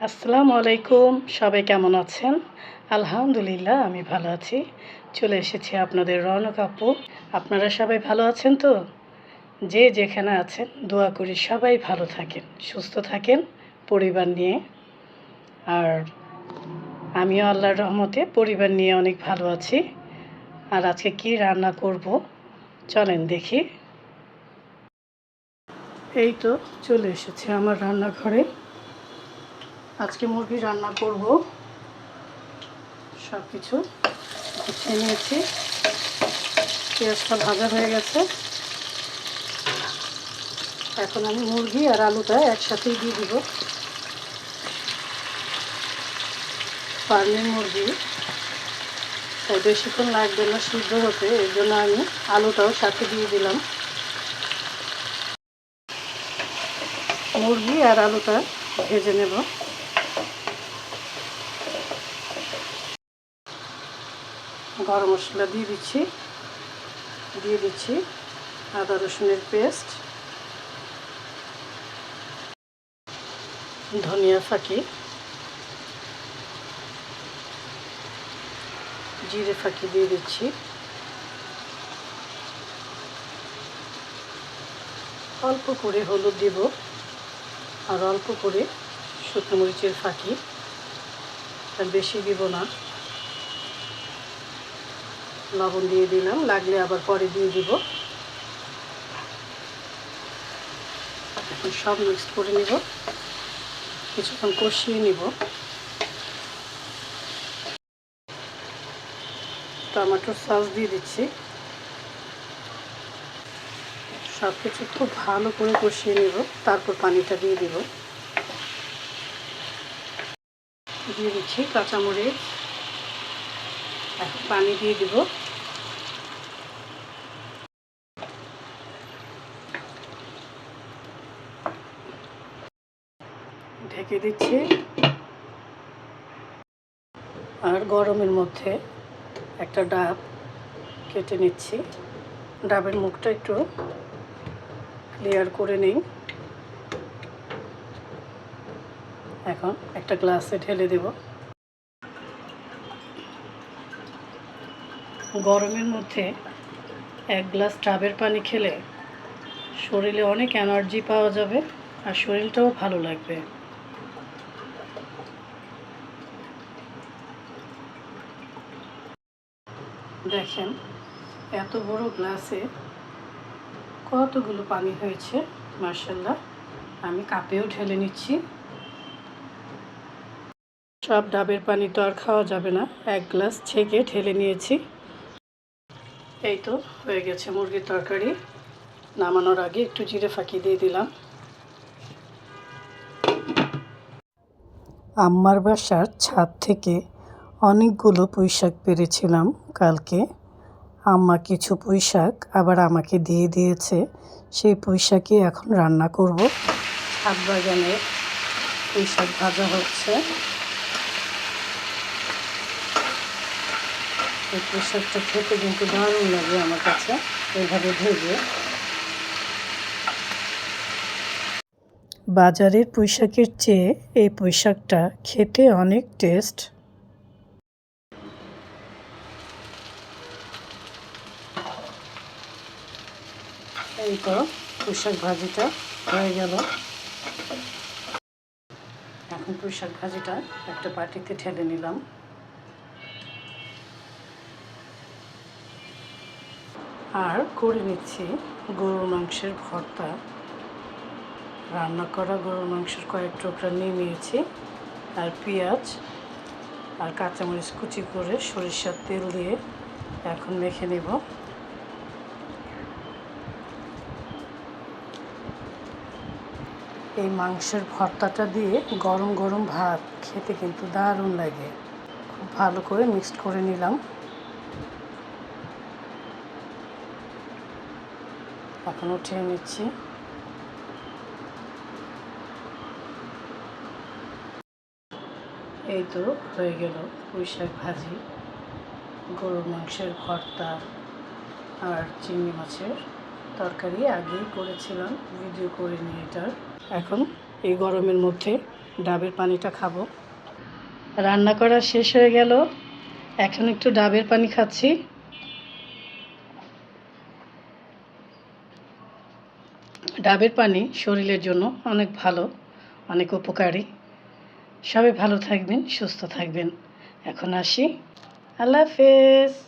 আসসালামু আলাইকুম, সবাই কেমন আছেন? আলহামদুলিল্লাহ, আমি ভালো আছি। চলে এসেছি আপনাদের রনক আপু আপনারা সবাই ভালো আছেন তো? যে যেখানে আছেন, দোয়া করি সবাই ভালো থাকেন, সুস্থ থাকেন পরিবার নিয়ে। আর আমিও আল্লাহর রহমতে পরিবার নিয়ে অনেক ভালো আছি। আর আজকে কি রান্না করব? চলেন দেখি। এই তো চলে এসেছে আমার রান্নাঘরে। আজকে মুরগি রান্না করব। সব কিছু গুছিয়ে নিয়েছি। পেঁয়াজটা ভাজা হয়ে গেছে। এখন আমি মুরগি আর আলুটা একসাথেই দিয়ে দিব। ফার্মের মুরগি। তাই বেশিক্ষণ লাগবে না সিদ্ধ হতে এই জন্য আমি আলুটাও সাথে দিয়ে দিলাম। মুরগি আর আলুটা ভেজে নেব। গরম মশলা দিয়ে দিচ্ছি। দিয়ে দিচ্ছি আদা রসুনের পেস্ট। ধনিয়া ফাঁকি। জিরে ফাঁকি দিয়ে দিচ্ছি। অল্প করে হলুদ দেব। আর অল্প করে শুকনো মরিচের ফাঁকি। বেশি দিব না। লবণ দিয়ে দিলাম, লাগলে আবার পরে দিয়ে দিব। সব মিক্স করে নিব। কিছুক্ষণ কষিয়ে নিব। টমেটোর সস দিয়ে দিচ্ছি। সব কিছু খুব ভালো করে কষিয়ে নিব, তারপর পানিটা দিয়ে দিব। দিয়ে দিচ্ছি কাঁচামরিচ। এখন পানি দিয়ে দিব। ঢেকে দিচ্ছি। আর গরমের মধ্যে একটা ডাব কেটে নিচ্ছি। ডাবের মুখটা একটু ক্লিয়ার করে নেই। এখন একটা গ্লাসে ঢেলে দেব। গরমের মধ্যে এক গ্লাস ডাবের পানি খেলে শরীরে অনেক এনার্জি পাওয়া যাবে আর শরীরটাও ভালো লাগবে। দেখেন, এত বড় গ্লাসে কতগুলো পানি হয়েছে মার্শাল্লাহ আমি কাপেও ঢেলে নিচ্ছি। সব ডাবের পানি তো আর খাওয়া যাবে না। এক গ্লাস ছেঁকে ঢেলে নিয়েছি। এই তো হয়ে গেছে মুরগির তরকারি। নামানোর আগে একটু জিরে ফাঁকি দিয়ে দিলাম। আম্মার বাসার ছাদ থেকে অনেকগুলো পুঁই শাক পেরেছিলাম কালকে। আম্মা কিছু পুঁই শাক আবার আমাকে দিয়ে দিয়েছে। সেই পুঁই শাকই এখন রান্না করব। ছাদ বাগানে পুঁই শাক ভাজা হচ্ছে। এই শাকটা খেতে কিন্তু দারুণ লাগে আমার কাছে। এইভাবে ভেজে। বাজারের পুঁইশাকের চেয়ে এই পুঁইশাকটা খেতে অনেক টেস্ট। এই তো পুঁইশাক ভাজিটা হয়ে গেল। এখন পুঁইশাক ভাজিটা একটা বাটিতে ঠেলে নিলাম। আর করে নিচ্ছি গরুর মাংসের ভর্তা। রান্না করা গরুর মাংসের কয়েক টুকরা নিয়ে নিয়েছি। আর পেঁয়াজ আর কাঁচামরিচ কুচি করে সরিষার তেল দিয়ে এখন মেখে নেব। এই মাংসের ভর্তাটা দিয়ে গরম গরম ভাত খেতে কিন্তু দারুণ লাগে। খুব ভালো করে মিক্সড করে নিলাম। এখন উঠিয়ে নিচ্ছি। এই তো হয়ে গেল পুঁই শাক ভাজি, গরুর মাংসের ভর্তা আর চিংড়ি মাছের তরকারি। আগেই করেছিলাম ভিডিও করে নিয়ে এটার। এখন এই গরমের মধ্যে ডাবের পানিটা খাব। রান্না করা শেষ হয়ে গেল। এখন একটু ডাবের পানি খাচ্ছি। ডাবের পানি শরীরের জন্য অনেক ভালো, অনেক উপকারী। সবাই ভালো থাকবেন, সুস্থ থাকবেন। এখন আসি। আল্লাহ হাফেজ।